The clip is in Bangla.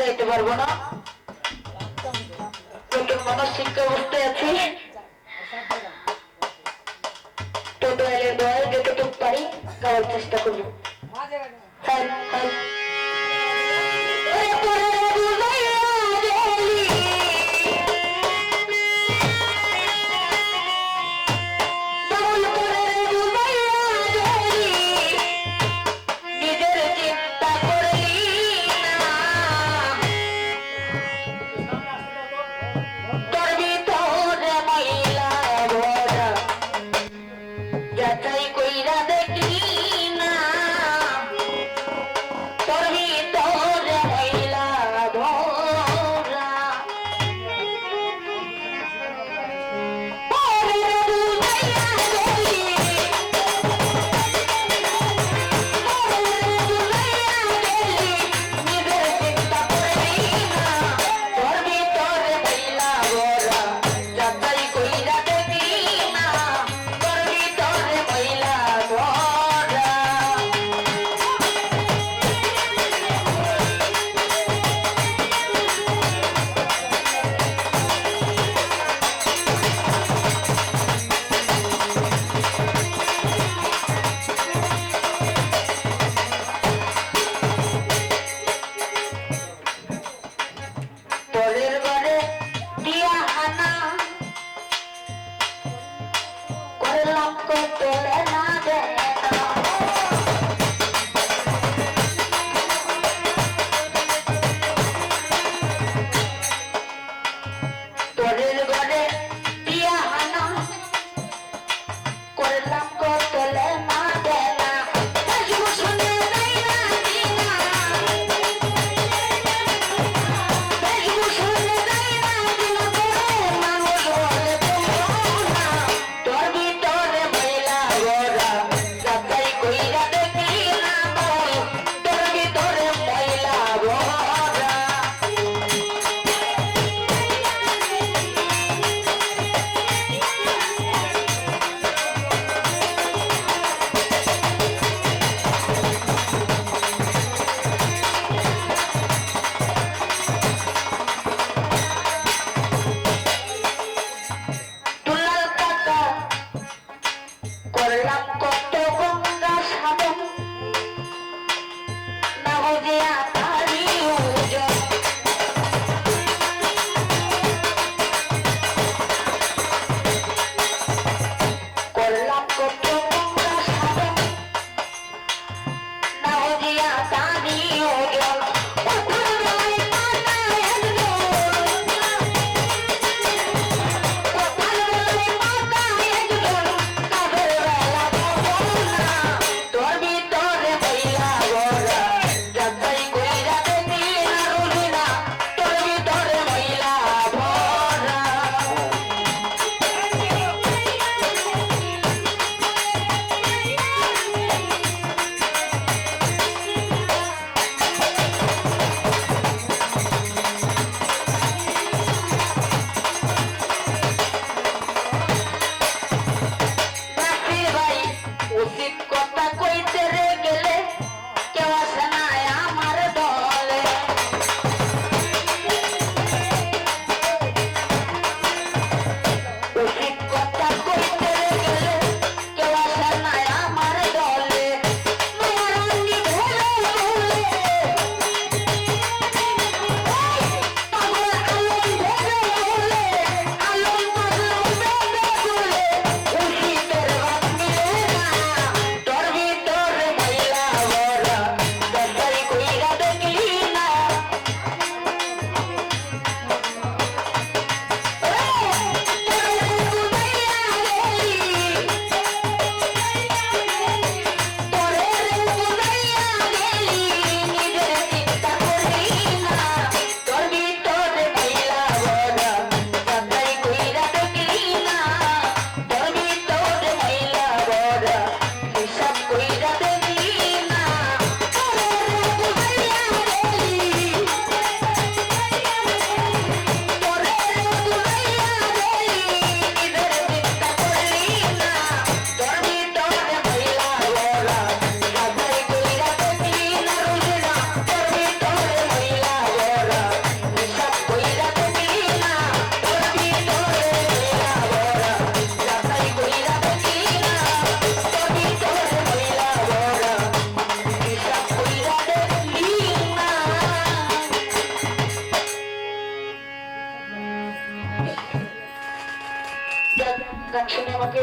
যাইতে পারব না নতুন মানুষ শিক্ষা অবস্থায় আছি তো দয়ালের দয়াল যতটুকু পারি গাওয়ার চেষ্টা করব হ্যাঁ হ্যাঁ சாதியோகம் শুনে আমাকে